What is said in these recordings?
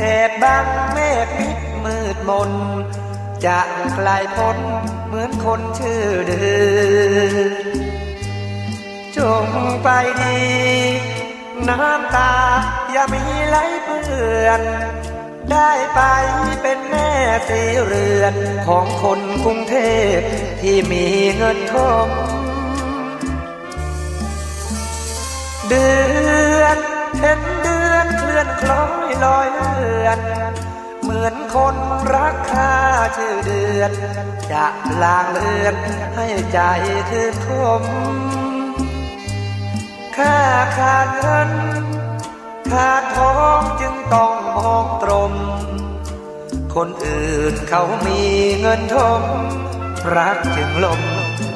แอบบังเมฆมิดมืดมน จะกลายพ้นเหมือนคนชื่อเดือจงไปดี น้ำตาอย่ามีไหลเปื้อน ได้ไปเป็นแม่สีเรือนของคนกรุงเทพที่มีเงินทองเดือนเห็นเดือน ลื่อนคล้อยลอยเลือน เหมือนคนรักค่าชื่อเดือน จะลางเลือนให้ใจคืนคมค่าขาดเงินขาดทองจึงต้องมองตรงคนอื่นเขามีเงินทองรักจึงลม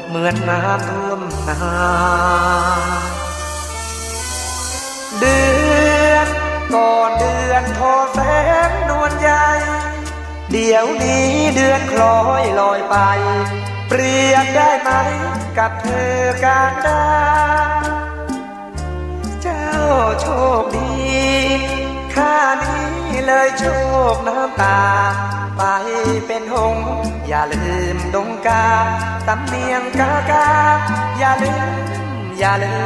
เหมือนน้ำท่วมนาเดือ เดี๋ยวนี้เดือนคล้อยลอยไป เปรียบได้ไหมกับเธอการดาเจ้าโชคดีข้านี้เลยโชคน้ำตา ไปเป็นหงส์อย่าลืมดงกาสำเนียงกากา อย่าลืม อย่าลื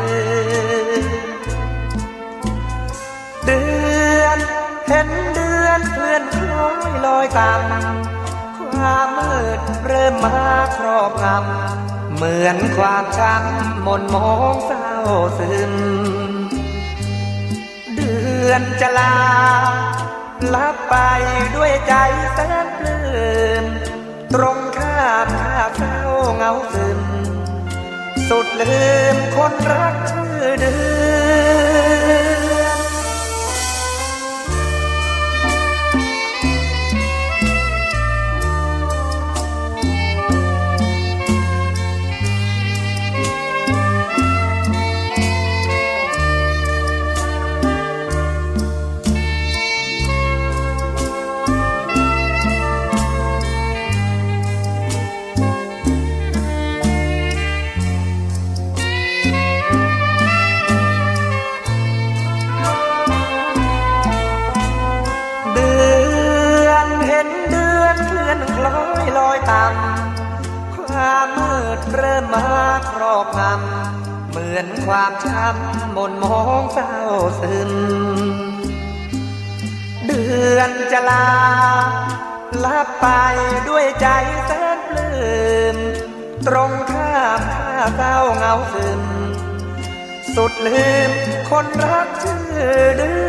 ม เดือนเห็น อยลอยตามความมืดเริ่มมาครอบงำเหมือนความช้ำมนมองเศร้าซึม เดือนจะลาลับไปด้วยใจแสนปลื้มตรงข้ามข้าเศร้าเงาซึม สุดลืมคนรักชื่อเดือ มมืดเริ่มมาครอบงำเหมือนความช้ำมนมองเศร้าซึมเดือนจะลาลับไปด้วยใจแสนปลื้มตรงข้ามข้าเศร้าเหงาซึม สุดลืมคนรักชื่อเดือ